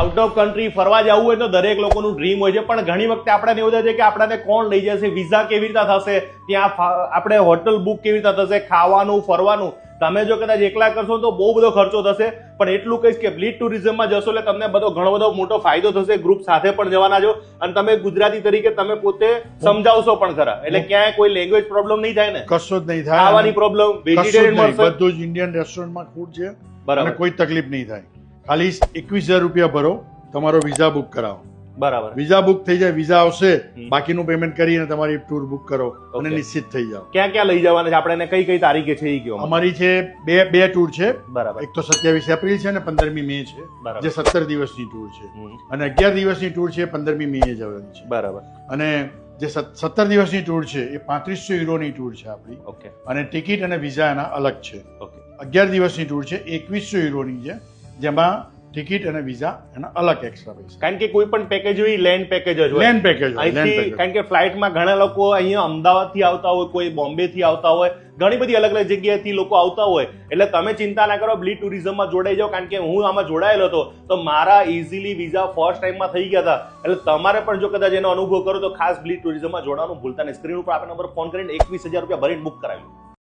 Out of country ફરવા જવું હોય તો દરેક લોકોનું ડ્રીમ હોય છે. પણ ઘણી વખતે આપણને એવું થાય છે કે આપણને કોણ લઈ જશે? વિઝા કેવી રીતે થશે? ત્યાં આપણે હોટલ બુક કેવી રીતે થશે? ખાવાનું ફરવાનું? તમે જો કદાચ એકલા કરશો તો બહુ બધો ખર્ચો થશે. પણ એટલું કહીશ કે બ્લીડ ટુરિઝમમાં જશો એટલે તમને બધો ઘણો બધો મોટો ફાયદો થશે. ગ્રુપ સાથે પણ જવાના છો. અને તમે ગુજરાતી તરીકે તમે પોતે સમજાવશો પણ ખરા. એટલે ક્યાંય કોઈ લેંગ્વેજ પ્રોબ્લેમ નહીં થાય ને. કશો જ નહીં થાય. ખાવાની પ્રોબ્લેમ વેજીટેરિયન બધું જ ઇન્ડિયન રેસ્ટોરન્ટમાં ફૂડ છે. બરાબર. કોઈ તકલીફ નહીં થાય. ખાલી એકવીસ હજાર રૂપિયા ભરો તમારો વિઝા બુક કરાવો. બરાબર. વિઝા બુક થઈ જાય વિઝા આવશે બાકીનું પેમેન્ટ કરીને તમારી ટૂર બુક કરો અને નિશ્ચિત થઈ જાઓ. ક્યાં ક્યાં લઈ જવાના છે? આપણે એને કઈ કઈ તારીખે છે એ કયો અમારી છે બે બે ટૂર છે. બરાબર. એક તો સત્યાવીસ એપ્રિલ છે અને પંદરમી મે છે જે સત્તર દિવસની ટૂર છે. અને અગિયાર દિવસની ટૂર છે પંદરમી મે જવાની છે. બરાબર. અને જે સત- સત્તર દિવસની ટૂર છે એ પાંત્રીસો યુરોની ટૂર છે આપણી. ઓકે અને ટિકિટ અને વિઝા એના અલગ છે. ઓકે અગિયાર દિવસની ટૂર છે એકવીસો યુરોની છે. જેમાં ટિકિટ અને વિઝા એના અલગ એક્સ્ટ્રા પૈસા. કારણ કે કોઈ પણ પેકેજ હોય લેન્ડ પેકેજ જ હોય લેન્ડ પેકેજ અહીંથી કારણ કે ફ્લાઇટમાં ઘણા લોકો અહીંયા અમદાવાદથી આવતા હોય કોઈ બોમ્બેથી આવતા હોય ઘણી બધી અલગ અલગ જગ્યાએથી લોકો આવતા હોય. એટલે તમે ચિંતા ના કરો બ્લી ટુરિઝમમાં જોડાઈ જાઓ કારણ કે હું આમાં જોડાયેલો હતો તો મારા ઇઝીલી વિઝા ફર્સ્ટ ટાઈમમાં થઈ ગયા હતા. એટલે તમારે પણ જો કદાચ એનો અનુભવ કરો તો ખાસ બ્લી ટુરિઝમમાં જોડાવાનું ભૂલતા નહીં. સ્ક્રીન ઉપર આપણા નંબર ફોન કરીને એકવીસ હજાર રૂપિયા ભરીને બુક કરાવી